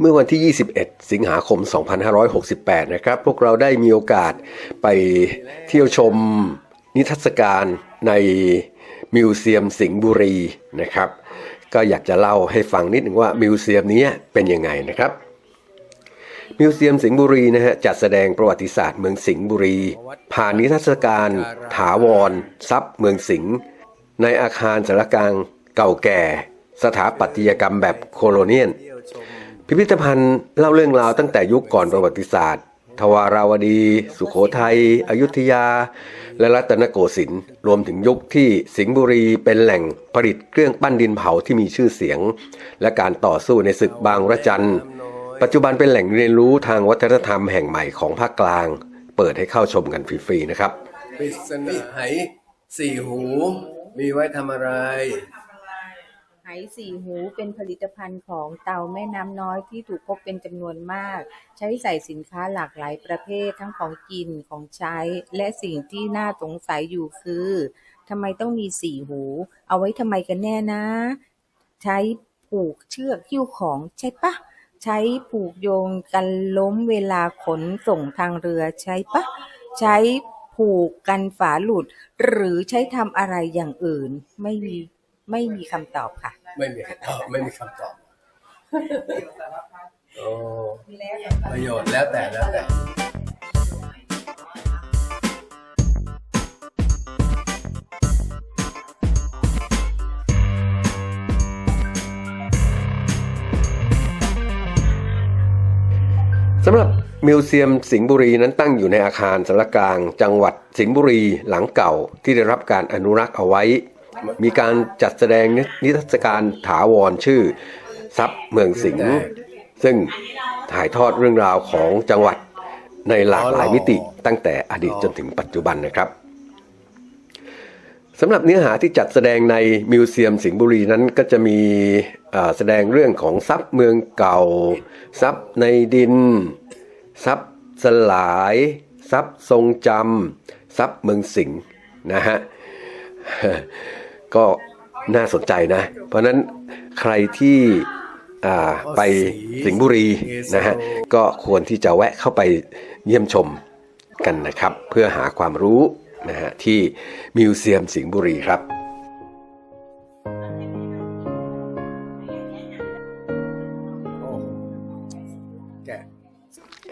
เมื่อวันที่ 21 สิงหาคม 2568 นะครับ พวกเราได้มีโอกาสไปเที่ยวชมนิทรรศการในมิวเซียมสิงห์บุรีนะครับ ก็อยากจะเล่าให้ฟังนิดหนึ่งว่ามิวเซียมนี้เป็นยังไงนะครับ มิวเซียมสิงห์บุรีนะฮะจัดแสดงประวัติศาสตร์เมืองสิงห์บุรี ผ่านนิทรรศการถาวรทรัพย์เมืองสิงห์ในอาคารสารกลางเก่าแก่ สถาปัตยกรรมแบบโคโลเนียน พิพิธภัณฑ์เล่าเรื่องราวตั้งแต่ยุคก่อนประวัติศาสตร์ ทวาราวดี สุขโขทัย อยุธยา และรัตนโกสินทร์รวมถึงยุคที่สิงห์บุรีเป็นแหล่งผลิตเครื่องปั้นดินเผาที่มีชื่อเสียง และการต่อสู้ในศึกบางระจัน ปัจจุบันเป็นแหล่งเรียนรู้ทางวัฒนธรรมแห่งใหม่ของภาคกลาง เปิดให้เข้าชมกันฟรีๆนะครับปริศนาไหสี่หู มีไว้ทำอะไร สี่หูเป็นผลิตภัณฑ์ของเตาแม่น้ำน้อยที่ถูกพบเป็นจำนวนมาก ใช้ใส่สินค้าหลากหลายประเภททั้งของกินของใช้ และสิ่งที่น่าสงสัยอยู่คือทำไมต้องมีสี่หู เอาไว้ทำไมกันแน่นะ ใช้ผูกเชือกหิ้วของใช่ปะใช้ผูกโยงกันล้มเวลาขนส่งทางเรือใช่ปะใช้ผูกกันฝาหลุด หรือใช้ทำอะไรอย่างอื่นไม่มีไม่มีคำตอบค่ะ ไม่มีคำตอบไม่มีคำตอบโอ้ประโยชน์แล้วแต่แล้วแต่สำหรับมิวเซียมสิงห์บุรีนั้นตั้งอยู่ในอาคารสารกลาง จังหวัดสิงห์บุรีหลังเก่าที่ได้รับการอนุรักษ์เอาไว้ มีการจัดแสดงนิทรรศการถาวรชื่อทรัพย์เมืองสิงห์ซึ่งถ่ายทอดเรื่องราวของจังหวัดในหลากหลายมิติตั้งแต่อดีตจนถึงปัจจุบันนะครับสำหรับเนื้อหาที่จัดแสดงในมิวเซียมสิงห์บุรีนั้นก็จะมีเอ่อแสดงเรื่องของทรัพย์เมืองเก่า ทรัพย์ในดิน ทรัพย์สลาย ทรัพย์ทรงจำทรัพย์เมืองสิงห์นะฮะ ก็น่าสนใจนะ เพราะฉะนั้นใครที่อ่าไปสิงห์บุรีนะฮะก็ควรที่จะแวะเข้าไปเยี่ยมชมกันนะครับ เพื่อหาความรู้นะฮะที่มิวเซียมสิงห์บุรีครับ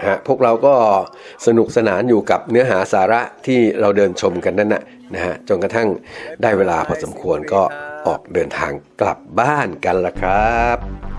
ฮะพวกเราก็สนุกสนานอยู่กับเนื้อหาสาระที่เราเดินชมกันนั่นนะนะฮะจนกระทั่งได้เวลาพอสมควรก็ออกเดินทางกลับบ้านกันละครับ